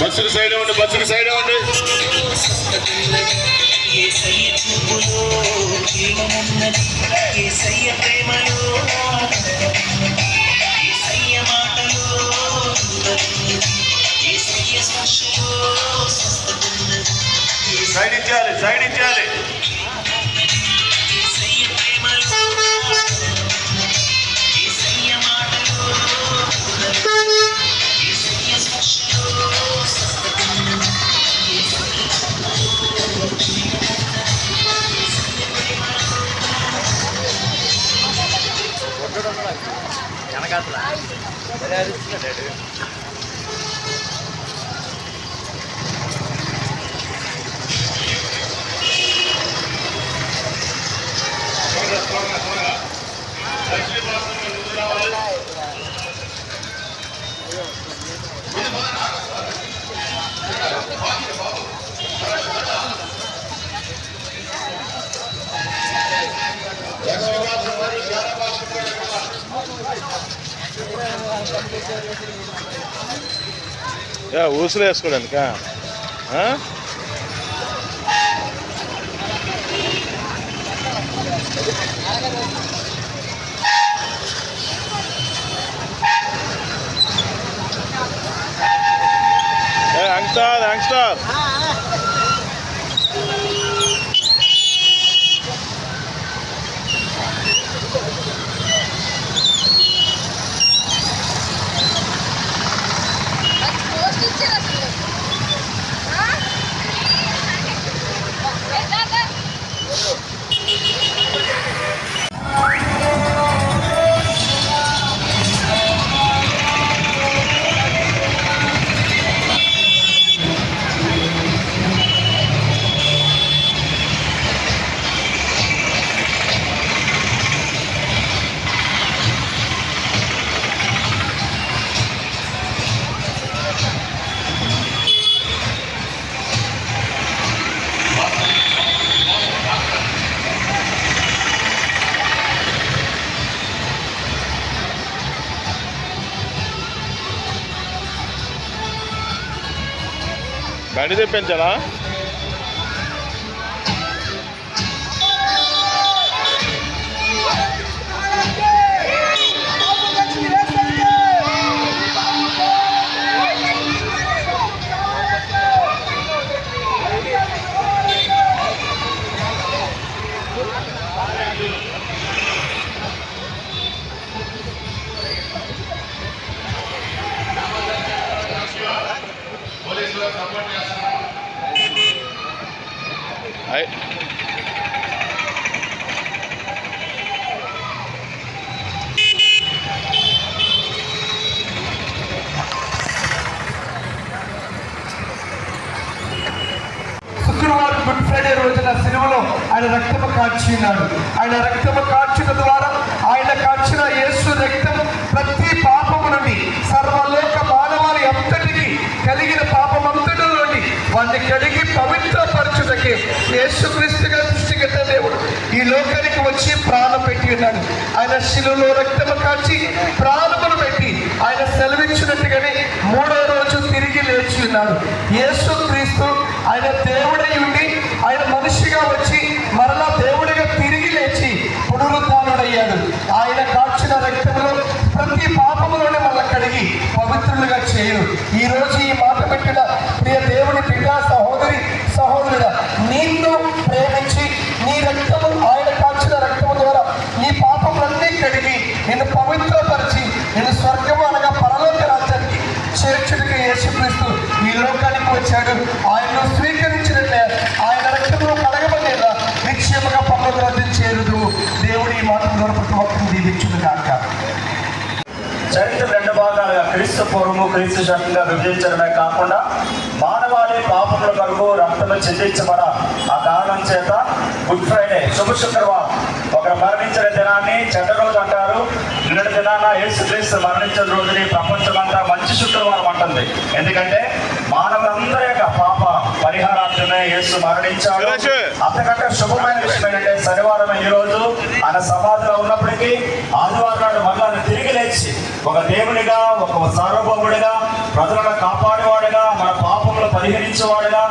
బస్సులు సైడ్ ఉన్నది బస్సులు సైడ్ స్వస్థతున్నది సైడ్ ఇచ్చేయాలి సైడ్ ఇచ్చేయాలి. యా, ఊసులు వేసుకోవడానిక యాంగ్స్టార్ యాంగ్స్టార్. బండి తెప్పించాలా శుక్రవారం గుడ్ ఫ్రైడే రోజున సినిమలో ఆయన రక్తము కార్చి ఆయన రక్తము కాచిన ద్వారా ఆయన కాచిన యేసు రక్తం యేసుక్రీస్తుగా సృష్టిగత దేవుడు. ఈ లోకానికి వచ్చి ప్రాణం పెట్టి ఉన్నాడు. ఆయన శిలులో రక్తము కాచి ప్రాణములు పెట్టి ఆయన సెలవిచ్చినట్టుగానే మూడో రోజు తిరిగి లేచి ఉన్నాడు. యేసుక్రీస్తు ఆయన దేవుడై ఉండి ఆయన మనిషిగా వచ్చి మరలా దేవుడిగా తిరిగి లేచి పునరుద్ధానుడయ్యాడు. ఆయన కాచిన రక్తంలో ప్రతి పాపములోనే మళ్ళీ కడిగి పవిత్రులుగా చేయరు ఈ రోజు ఈ మాట పెట్టిన ప్రియ దేవుని బిడ్డ సహోదరి సహోదరుడ నిన్ను ప్రేమించి నీ రక్తము ఆయన కాచిన రక్తము ద్వారా నీ పాపములన్నీ కడిగి నిన్ను పవిత్రపరిచి నేను స్వర్గము అనగా పరలోక రాజ్యానికి చేర్చుడికి యేసుక్రీస్తు ఈ లోకానికి వచ్చాడు. ఆయన్ను స్వీకరించినట్లే ఆయన రక్తంలో కడగబడేలా నిశ్చయముగా పరలోక చేరుదు దేవుడి ఈ మాట ద్వారా ప్రతి ఒక్కరిని దీవించును కాక చరిత్ర రెండు భాగాలుగా క్రీస్తు పూర్వము క్రీస్తు శక్తిగా విభజించడమే కాకుండా మానవాళి పాపముల కొరకు రక్తము చెల్లించబడ ఆ కారణం చేత గుడ్ ఫ్రైడే శుభ శుక్రవారం ఒకరు మరణించిన దినాన్ని చెడ్డ రోజు అంటారు. నిన్నటి దినాన యేసుక్రీస్తు మరణించిన రోజుని ప్రపంచమంతా మంచి శుక్రవారం అంటుంది. ఎందుకంటే మానవులందరి యొక్క పాప పరిహారార్థమే యేసు మరణించాడు. అంతకంటే శుభమైన విషయం ఏంటంటే శనివారం ఈ రోజు ఆయన సమాధిలో ఉన్నప్పటికీ ఆదివారం నాడు మళ్ళీ తిరిగి లేచి ఒక దేవునిగా ఒక సార్వభౌముడిగా ప్రజలను కాపాడేవాడుగా మన పాపములు పరిహరించేవాడుగా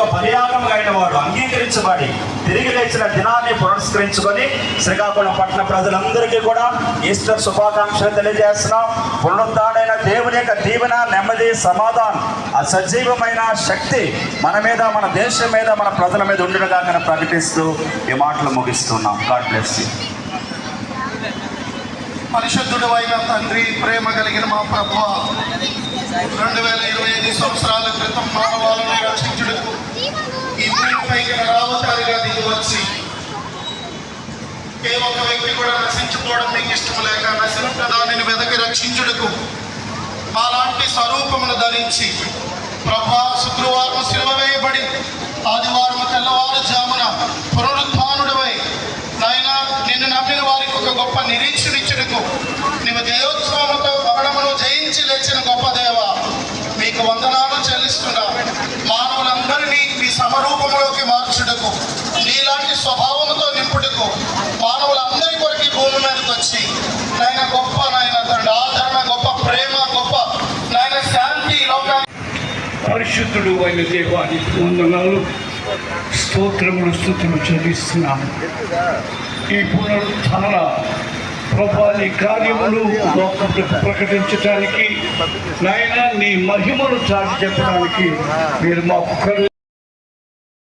ఒక బలియాగం అయిన వాడు అంగీకరించబడి తిరిగి లేచిన దినాన్ని పురస్కరించుకొని శ్రీకాకుళం పట్టణ ప్రజలందరికీ కూడా ఈస్టర్ శుభాకాంక్షలు తెలియజేస్తున్నాం. పునరుద్ధాడైన దేవుని యొక్క దీవెన నెమ్మది సమాధానం ఆ సజీవమైన శక్తి మన మీద మన దేశం మీద మన ప్రజల మీద ఉండునుగా ప్రకటిస్తూ ఈ మాటలు ముగిస్తున్నాం. God bless you. పరిశుద్ధుడు అయిన తండ్రి ప్రేమ కలిగిన మా ప్రభు రెండు వేల ఇరవై ఐదు సంవత్సరాల క్రితం మానవాళిని రక్షించుటకు ఈ భూమిపైకి నరావతారిగా దిగి వచ్చి ఏ ఒక్క వ్యక్తి కూడా నశించుకోవడం మీకు ఇష్టం లేక నశించిన దానిని వెదకి రక్షించుటకు మాలాంటి స్వరూపమును ధరించి ప్రభా శుక్రవారం సిలువ వేయబడి ఆదివారం తెల్లవారుజామున పునరుత్థానుడివై నాయన నిన్ను నమ్మిన వారికి ఒక గొప్ప నిరీక్షణ ఇచ్చుటకు నీవు దేవోత్సవముతో మరణమును లేచిన గొప్ప దేవ మీకు వందనాలు చెల్లిస్తున్నా. మానవులందరినీ మీ సమరూపంలోకి మార్చుటకు నీలాంటి స్వభావంతో నింపుటకు మానవులందరి కొరకు భూమి మీదకి వచ్చి నాయన గొప్ప నాయన తండ్రి ఆదరణ గొప్ప ప్రేమ గొప్ప నాయన శాంతి పరిశుద్ధుడు అయిన దేవానికి వందనాలు స్తోత్రములు స్థుతులు చెల్లిస్తున్నాను ఈ పునరుత్థాన ప్రభాని కార్యములు ప్రకటించడానికి నాయన నీ మహిమను చాటి చెప్పడానికి మీరు మాకు